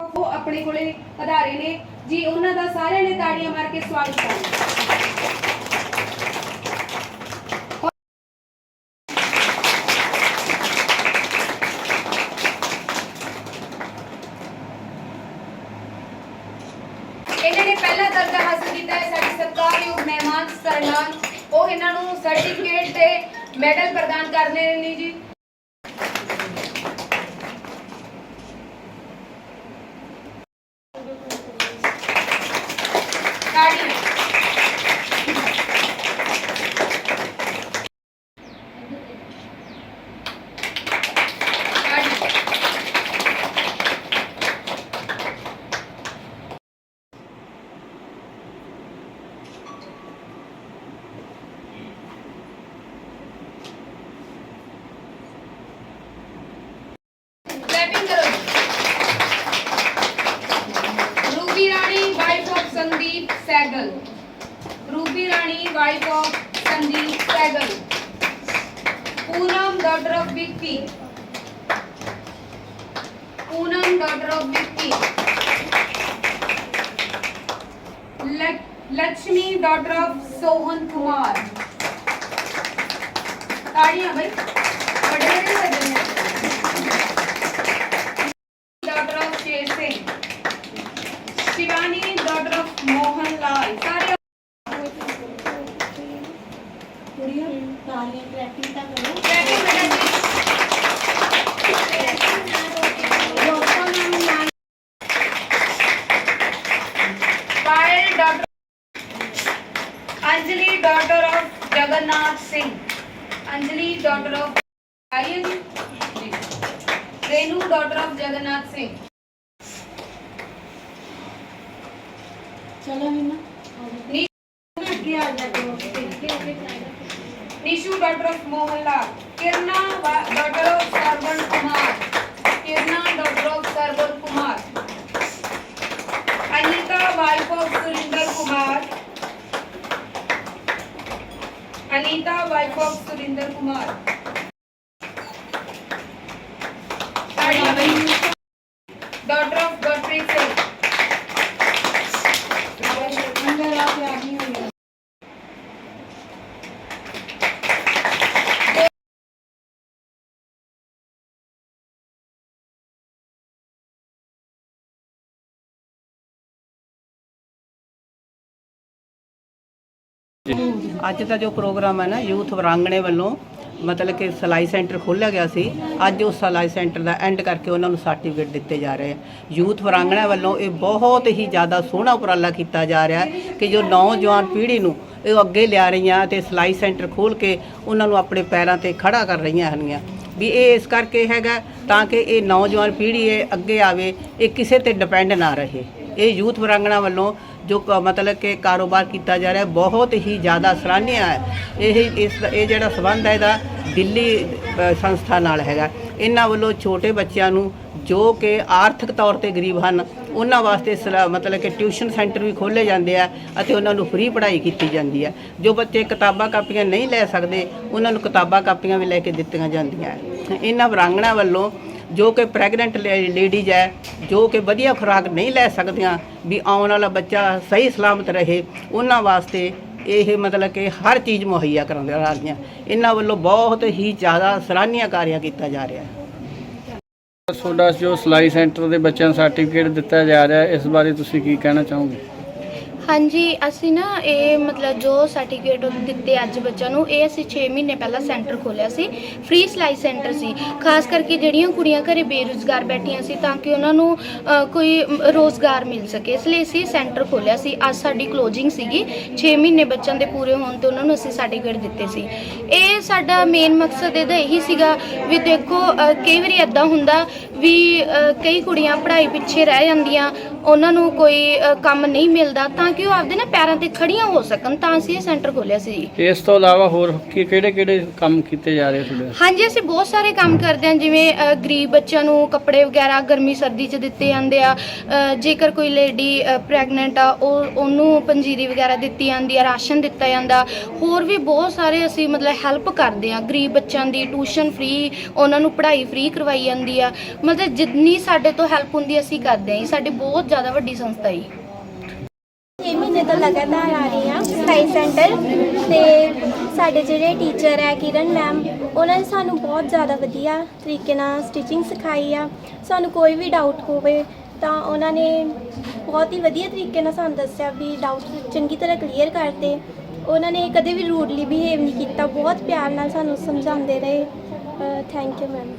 ਉਹ ਆਪਣੇ ਕੋਲੇ ਪਧਾਰੇ ਨੇ। ਜੀ, ਉਹਨਾਂ ਦਾ ਸਾਰਿਆਂ ਨੇ ਤਾੜੀਆਂ ਮਾਰ ਕੇ ਸਵਾਗਤ ਕਰਨਾ। ਇਹਨਾਂ ਨੇ ਪਹਿਲਾ ਦਰਜਾ ਹਾਸਲ ਕੀਤਾ ਹੈ ਸਾਡੇ ਸਤਿਕਾਰਯੋਗ ਮਹਿਮਾਨ, ਸਰ ਉਹ ਇਹਨਾਂ ਨੂੰ ਸਰਟੀਫਿਕੇਟ ਤੇ ਮੈਡਲ ਪ੍ਰਦਾਨ ਕਰਨੇ ਨੇ ਜੀ। Ruby Rani wife of Sandeep Saigal Poonam daughter of Vicky Poonam daughter of Vicky luck- Lakshmi daughter of Sohan Kumar ताड़ियां भाई बड़े बड़े सज्जन हैं ਤਾਲੀਆਂ ਕ੍ਰੈਕਿੰਗ ਤਾਂ ਕਰੋ। ਕ੍ਰੈਕਿੰਗ ਮੈਡਮ ਜੀ ਕ੍ਰੈਕਿੰਗ ਨਾ ਰੋਕੇ ਲੋਕਾਂ ਨੂੰ ਨਾ while doctor Anjali daughter of Jagannath Singh Anjali daughter of I G Renu daughter of Jagannath Singh ਚਲੋ ਨੀਨਾ ਨੀਨਾ ਕੀ ਆ ਜਾ ਕਰੋ ਠੀਕ ਹੈ Nishu daughter of Mohanlal Kirna daughter of Sarwan Kumar Kirna daughter of Sarwan Kumar Anita wife of Surinder Kumar Anita wife of Surinder Kumar ਅੱਜ ਦਾ ਜੋ ਪ੍ਰੋਗਰਾਮ ਹੈ ਨਾ, ਯੂਥ ਵਰਾਂਗਣੇ ਵੱਲੋਂ, ਮਤਲਬ ਕਿ ਸਿਲਾਈ ਸੈਂਟਰ ਖੋਲ੍ਹਿਆ ਗਿਆ ਸੀ, ਅੱਜ ਉਸ ਸਿਲਾਈ ਸੈਂਟਰ ਦਾ ਐਂਡ ਕਰਕੇ ਉਹਨਾਂ ਨੂੰ ਸਰਟੀਫਿਕੇਟ ਦਿੱਤੇ ਜਾ ਰਹੇ ਆ। ਯੂਥ ਵਰਾਂਗਣਾ ਵੱਲੋਂ ਇਹ ਬਹੁਤ ਹੀ ਜ਼ਿਆਦਾ ਸੋਹਣਾ ਉਪਰਾਲਾ ਕੀਤਾ ਜਾ ਰਿਹਾ ਕਿ ਜੋ ਨੌਜਵਾਨ ਪੀੜ੍ਹੀ ਨੂੰ ਇਹ ਅੱਗੇ ਲਿਆ ਰਹੀਆਂ ਤੇ ਸਿਲਾਈ ਸੈਂਟਰ ਖੋਲ੍ਹ ਕੇ ਉਹਨਾਂ ਨੂੰ ਆਪਣੇ ਪੈਰਾਂ ਤੇ ਖੜਾ ਕਰ ਰਹੀਆਂ ਹਨਗੀਆਂ ਵੀ ਇਹ ਇਸ ਕਰਕੇ ਹੈਗਾ ਤਾਂ ਕਿ ਇਹ ਨੌਜਵਾਨ ਪੀੜ੍ਹੀ ਇਹ ਅੱਗੇ ਆਵੇ, ਇਹ ਕਿਸੇ ਤੇ ਡਿਪੈਂਡ ਨਾ ਰਹੇ। ਇਹ ਯੂਥ ਵਰਾਂਗਣਾ ਵੱਲੋਂ ਜੋ ਕ- ਮਤਲਬ ਕਿ ਕਾਰੋਬਾਰ ਕੀਤਾ ਜਾ ਰਿਹਾ, ਬਹੁਤ ਹੀ ਜ਼ਿਆਦਾ ਸਰਾਹਨੀय ਹੈ। ਇਹ, ਇਸ, ਇਹ ਜਿਹੜਾ ਸਬੰਧ ਹੈ ਇਹਦਾ ਦਿੱਲੀ ਸੰਸਥਾ ਨਾਲ ਹੈਗਾ। ਇਹਨਾਂ ਵੱਲੋਂ ਛੋਟੇ ਬੱਚਿਆਂ ਨੂੰ ਜੋ ਕਿ ਆਰਥਿਕ ਤੌਰ ਤੇ ਗਰੀਬ ਹਨ, ਉਹਨਾਂ ਵਾਸਤੇ ਸਲਾ- ਮਤਲਬ ਕਿ ਟਿਊਸ਼ਨ ਸੈਂਟਰ ਵੀ ਖੋਲ੍ਹੇ ਜਾਂਦੇ ਆ ਅਤੇ ਉਹਨਾਂ ਨੂੰ ਫ੍ਰੀ ਪੜ੍ਹਾਈ ਕੀਤੀ ਜਾਂਦੀ ਹੈ। ਜੋ ਬੱਚੇ ਕਿਤਾਬਾਂ ਕਾਪੀਆਂ ਨਹੀਂ ਲੈ ਸਕਦੇ, ਉਹਨਾਂ ਨੂੰ ਕਿਤਾਬਾਂ ਕਾਪੀਆਂ ਵੀ ਲੈ ਕੇ ਦਿੱਤੀਆਂ ਜਾਂਦੀਆਂ ਹੈ। ਇਹਨਾਂ ਵਰਾਂਗਣਾ ਵੱਲੋਂ ਜੋ ਕਿ ਪ੍ਰੈਗਨੈਂਟ ਲੇਡੀਜ਼ ਹੈ, ਜੋ ਕਿ ਵਧੀਆ ਖੁਰਾਕ ਨਹੀਂ ਲੈ ਸਕਦੀਆਂ ਵੀ ਆਉਣ ਵਾਲਾ ਬੱਚਾ ਸਹੀ ਸਲਾਮਤ ਰਹੇ, ਉਹਨਾਂ ਵਾਸਤੇ ਇਹ ਮਤਲਬ ਕਿ ਹਰ ਚੀਜ਼ ਮੁਹੱਈਆ ਕਰਾਉਂਦੇ ਆ ਰਹੀਆਂ ਇਹਨਾਂ ਵੱਲੋਂ ਬਹੁਤ ਹੀ ਜ਼ਿਆਦਾ ਸਰਾਹਨੀय ਕਾਰਿਆ ਕੀਤਾ ਜਾ ਰਿਹਾ ਹੈ। ਤੁਹਾਡਾ ਜੋ ਸਿਲਾਈ ਸੈਂਟਰ ਦੇ ਬੱਚਿਆਂ ਨੂੰ ਸਰਟੀਫਿਕੇਟ ਦਿੱਤਾ ਜਾ ਰਿਹਾ, ਇਸ ਬਾਰੇ ਤੁਸੀਂ ਕੀ ਕਹਿਣਾ ਚਾਹੋਗੇ? ਹਾਂਜੀ ਅਸੀਂ ਨਾ ਇਹ ਮਤਲਬ ਜੋ ਸਰਟੀਫਿਕੇਟ ਦਿੱਤੇ ਅੱਜ ਬੱਚਿਆਂ ਨੂੰ ਇਹ ਅਸੀਂ 6 ਮਹੀਨੇ ਪਹਿਲਾਂ ਸੈਂਟਰ ਖੋਲਿਆ ਸੀ। ਫ੍ਰੀ ਸਿਲਾਈ ਸੈਂਟਰ ਸੀ। ਖਾਸ ਕਰਕੇ ਜਿਹੜੀਆਂ ਕੁੜੀਆਂ ਘਰੇ ਬੇਰੁਜ਼ਗਾਰ ਬੈਠੀਆਂ ਸੀ ਤਾਂ ਕਿ ਉਹਨਾਂ ਨੂੰ ਅ, ਕੋਈ ਮ, ਰੋਜ਼ਗਾਰ ਮਿਲ ਸਕੇ। ਇਸ ਲਈ ਅਸੀਂ ਸੈਂਟਰ ਖੋਲਿਆ ਸੀ। ਅੱਜ ਸਾਡੀ ਕਲੋਜ਼ਿੰਗ ਸੀਗੀ। 6 ਮਹੀਨੇ ਬੱਚਿਆਂ ਦੇ ਪੂਰੇ ਹੋਣ ਤੇ ਉਹਨਾਂ ਨੂੰ ਅਸੀਂ ਸਰਟੀਫਿਕੇਟ ਦਿੱਤੇ ਸੀ। ਇਹ ਸਾਡਾ ਮੇਨ ਮਕਸਦ ਇਹਦਾ ਇਹੀ ਸੀਗਾ ਵੀ ਦੇਖੋ ਅ, ਕਈ ਵਾਰੀ ਇਦਾਂ ਹੁੰਦਾ ਵੀ ਅ, ਕਈ ਕੁੜੀਆਂ ਪੜ੍ਹਾਈ ਪਿੱਛੇ ਰਹਿ ਜਾਂਦੀਆਂ ਉਹਨਾਂ ਨੂੰ ਕੋਈ ਅ, ਕੰਮ ਨਹੀਂ ਮਿਲਦਾ ਤਾਂ ਕਿ ਉਹ ਆਪਦੇ ਨਾ ਪੈਰਾਂ ਤੇ ਖੜੀਆਂ ਹੋ ਸਕਣ ਤਾਂ ਅਸੀਂ ਇਹ ਸੈਂਟਰ ਖੋਲਿਆ ਸੀ ਜੀ। ਇਸ ਤੋਂ ਇਲਾਵਾ ਹੋਰ ਕਿਹੜੇ ਕਿਹੜੇ ਕੰਮ ਕੀਤੇ ਜਾ ਰਹੇ ਤੁਹਾਡੇ? ਹਾਂਜੀ ਅਸੀਂ ਬਹੁਤ ਸਾਰੇ ਕੰਮ ਕਰਦੇ ਹਾਂ ਜਿਵੇਂ ਅ, ਗਰੀਬ ਬੱਚਿਆਂ ਨੂੰ ਕੱਪੜੇ ਵਗੈਰਾ ਗਰਮੀ ਸਰਦੀ 'ਚ ਦਿੱਤੇ ਜਾਂਦੇ ਆ ਅ, ਜੇਕਰ ਕੋਈ ਲੇਡੀ ਪ੍ਰੈਗਨੈਂਟ ਆ ਉਹ ਉਹਨੂੰ ਪੰਜੀਰੀ ਵਗੈਰਾ ਦਿੱਤੀ ਜਾਂਦੀ ਆ ਰਾਸ਼ਨ ਦਿੱਤਾ ਜਾਂਦਾ ਹੋਰ ਵੀ ਬਹੁਤ ਸਾਰੇ ਅਸੀਂ ਮਤਲਬ ਹੈਲਪ ਕਰਦੇ ਆ ਗਰੀਬ ਬੱਚਿਆਂ ਦੀ ਟਿਊਸ਼ਨ ਫ੍ਰੀ ਉਹਨਾਂ ਨੂੰ ਪੜ੍ਹਾਈ ਫ੍ਰੀ ਕਰਵਾਈ ਜਾਂਦੀ ਆ ਮਤਲਬ ਮਤਲਬ ਜਿੰਨੀ ਸਾਡੇ ਤੋਂ ਹੈਲਪ ਹੁੰਦੀ ਅਸੀਂ ਕਰਦੇ ਹਾਂ ਜੀ, ਸਾਡੀ ਬਹੁਤ ਜ਼ਿਆਦਾ ਵੱਡੀ ਸੰਸਥਾ ਜੀ। 6 ਮਹੀਨੇ ਤੋਂ ਲਗਾਤਾਰ ਆ ਰਹੀ ਹਾਂ ਸਟਾਈਲ ਸੈਂਟਰ ਤੇ ਸਾਡੇ ਜਿਹੜੇ ਟੀਚਰ ਹੈ ਕਿਰਨ ਮੈਮ, ਉਹਨਾਂ ਨੇ ਸਾਨੂੰ ਬਹੁਤ ਜ਼ਿਆਦਾ ਵਧੀਆ ਤਰੀਕੇ ਨਾਲ ਸਟਿਚਿੰਗ ਸਿਖਾਈ ਆ। ਸਾਨੂੰ ਕੋਈ ਵੀ ਡਾਊਟ ਹੋਵੇ ਤਾਂ ਉਹਨਾਂ ਨੇ ਬਹੁਤ ਹੀ ਵਧੀਆ ਤਰੀਕੇ ਨਾਲ ਸਾਨੂੰ ਦੱਸਿਆ ਵੀ ਡਾਊਟ ਚੰਗੀ ਤਰ੍ਹਾਂ ਕਲੀਅਰ ਕਰਤੇ ਉਹਨਾਂ ਨੇ ਕਦੇ ਵੀ ਰੂਡਲੀ ਬਿਹੇਵ ਨਹੀਂ ਕੀਤਾ, ਬਹੁਤ ਪਿਆਰ ਨਾਲ ਸਾਨੂੰ ਸਮਝਾਉਂਦੇ ਰਹੇ। Thank you ma'am.